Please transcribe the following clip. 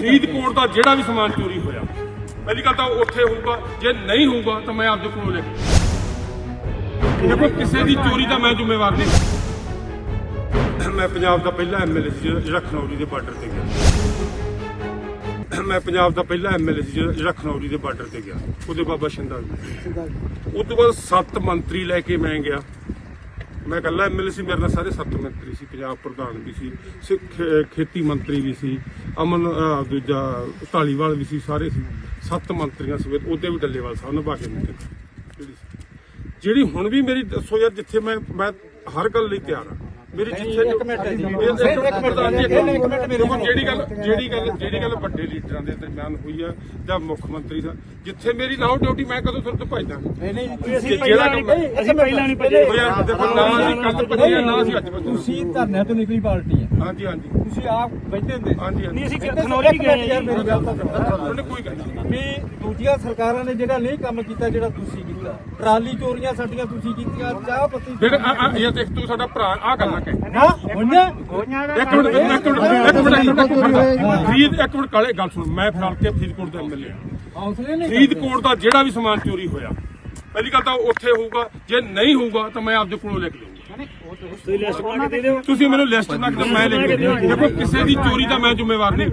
ਫਰੀਦਕੋਟ ਦਾ ਜਿਹੜਾ ਵੀ ਸਮਾਨ ਚੋਰੀ ਹੋਇਆ, ਪਹਿਲੀ ਗੱਲ ਤਾਂ ਉਹ ਉੱਥੇ ਹੋਊਗਾ, ਜੇ ਨਹੀਂ ਹੋਊਗਾ ਤਾਂ ਮੈਂ ਆਪਦੇ ਕੋਲੋਂ ਲੈ ਦੇਖੋ, ਕਿਸੇ ਦੀ ਚੋਰੀ ਦਾ ਮੈਂ ਜ਼ਿੰਮੇਵਾਰ ਨਹੀਂ। ਮੈਂ ਪੰਜਾਬ ਦਾ ਪਹਿਲਾ ਐਮਐਲਏ ਸੀ ਜਿਹੜਾ ਜਿਹੜਾ ਖਨੌਰੀ ਦੇ ਬਾਰਡਰ ਤੇ ਗਿਆ। ਮੈਂ ਪੰਜਾਬ ਦਾ ਪਹਿਲਾ ਐਮਐਲਏ ਸੀ ਜਿਹੜਾ ਜਿਹੜਾ ਖਨੌਰੀ ਦੇ ਬਾਰਡਰ ਤੇ ਗਿਆ, ਉਹਦੇ ਬਾਬਾ ਸ਼ਿੰਦਾ ਵੀ ਉਸ ਤੋਂ ਬਾਅਦ ਸੱਤ ਮੰਤਰੀ ਲੈ ਕੇ ਮੈਂ ਗਿਆ। ਮੈਂ ਇਕੱਲਾ ਐਮਐਲਏ ਸੀ ਮੇਰੇ ਨਾਲ ਸਾਰੇ ਸੱਤ ਮੰਤਰੀ ਸੀ, ਪੰਜਾਬ ਪ੍ਰਧਾਨ ਵੀ ਸੀ, ਸਿੱਖ ਖੇਤੀ ਮੰਤਰੀ ਵੀ ਸੀ ਅਮਨ ਅਹ, ਦੂਜਾ ਢਾਲੀਵਾਲ ਵੀ ਸੀ ਸਾਰੇ ਸੀ ਸੱਤ ਮੰਤਰੀਆਂ ਸਮੇਤ ਉਹਦੇ ਵੀ ਡੱਲੇਵਾਲ ਸਾਹਿਬ ਨਿਭਾ ਕੇ ਮੁੱਕੇ ਜਿਹੜੀ। ਜਿਹੜੀ ਹੁਣ ਵੀ ਮੇਰੀ ਦੱਸੋ ਯਾਰ ਜਿੱਥੇ ਮੈਂ ਮੈਂ ਹਰ ਗੱਲ ਲਈ ਤਿਆਰ ਹਾਂ ਮੇਰੀ ਜਿੱਥੇ ਇੱਕ ਮਿੰਟ ਜੀ। ਇੱਕ ਮਿੰਟ ਜਿਹੜੀ ਗੱਲ ਜਿਹੜੀ ਗੱਲ ਜਿਹੜੀ ਗੱਲ ਵੱਡੇ ਲੀਡਰਾਂ ਦੇ ਦਰਮਿਆਨ ਹੋਈ ਆ ਜਾਂ ਮੁੱਖ ਮੰਤਰੀ ਦਾ ਜਿੱਥੇ ਮੇਰੀ ਲਾਓ ਡਿਊਟੀ ਮੈਂ ਕਦੋਂ ਤੁਹਾਨੂੰ ਤੋਂ ਭਜਦਾ? ਨਹੀਂ ਨਹੀਂ ਅਸੀਂ ਪਹਿਲਾਂ ਨਹੀਂ ਅਸੀਂ ਪਹਿਲਾਂ ਨਹੀਂ ਭੱਜੇ। ਯਾਰ ਦੇਖੋ ਨਾ ਅਸੀਂ ਕੱਲ ਭੱਜੇ ਨਾ ਅਸੀਂ ਅੱਜ ਭੱਜੇ। ਤੁਸੀਂ ਧਰਨਿਆਂ ਤੋਂ ਨਿਕਲੀ ਪਾਰਟੀ ਹੈ। ਹਾਂਜੀ ਹਾਂਜੀ। ਤੁਸੀਂ ਆਪ ਬੈਠੇ ਹੁੰਦੇ। ਹਾਂਜੀ ਹਾਂਜੀ। ਅਸੀਂ ਖਨੌਰੀ ਗਏ ਯਾਰ ਮੇਰੀ ਗੱਲ ਤਾਂ ਉਹਨੇ ਕੋਈ ਗੱਲ ਨਹੀਂ। ਵੀ ਦੂਜੀਆਂ ਸਰਕਾਰਾਂ ਨੇ ਜਿਹੜਾ ਨਹੀਂ ਕੰਮ ਕੀਤਾ ਜਿਹੜਾ ਤੁਸੀਂ ਕੀਤਾ। ਟਰਾਲੀ ਚੋਰੀਆਂ ਸਾਡੀਆਂ ਤੁਸੀਂ ਕੀਤੀਆਂ ਚਾਹ ਪੱਤੀ ਜਿਹੜੇ ਆ- ਆ- ਇਹ ਦੇਖ ਤੂੰ ਸਾਡਾ ਭਰਾ ਆ ਗੱਲਾਂ ਕਹਿ ਹਾਂ ਹੋਈਆਂ ਇੱਕ ਮਿੰਟ ਇੱਕ ਮਿੰਟ ਇੱਕ ਮਿੰਟ ਇੱਕ ਮਿੰਟ ਫਰੀਦ ਇੱਕ ਮਿੰਟ ਕਾਲੇ ਗੱਲ ਸੁਣ ਮੈਂ ਫਿਲਹਾਲ ਕੇ ਫਰੀਦਕੋਟ ਦਾ ਐਮਐਲਏ ਹੌਸਲੇ ਫਰੀਦਕੋਟ ਦਾ ਜਿਹੜਾ ਵੀ ਸਮਾਨ ਚੋਰੀ ਹੋਇਆ ਪਹਿਲੀ ਗੱਲ ਤਾਂ ਉਹ ਉੱਥੇ ਹੋਊਗਾ ਜੇ ਨਹੀਂ ਹੋਊਗਾ ਤਾਂ ਮੈਂ ਆਪਦੇ ਕੋਲੋਂ ਲੈ ਕੇ ਜਾਊਂਗਾ। ਤੁਸੀਂ ਮੈਨੂੰ ਲਿਸਟ ਨਾ ਦਿਓ ਮੈਂ ਲੈ ਕੇ ਜਾਊਂਗਾ। ਦੇਖੋ ਕਿਸੇ ਦੀ ਚੋਰੀ ਦਾ ਮੈਂ ਜ਼ਿੰਮੇਵਾਰ ਨਹੀਂ।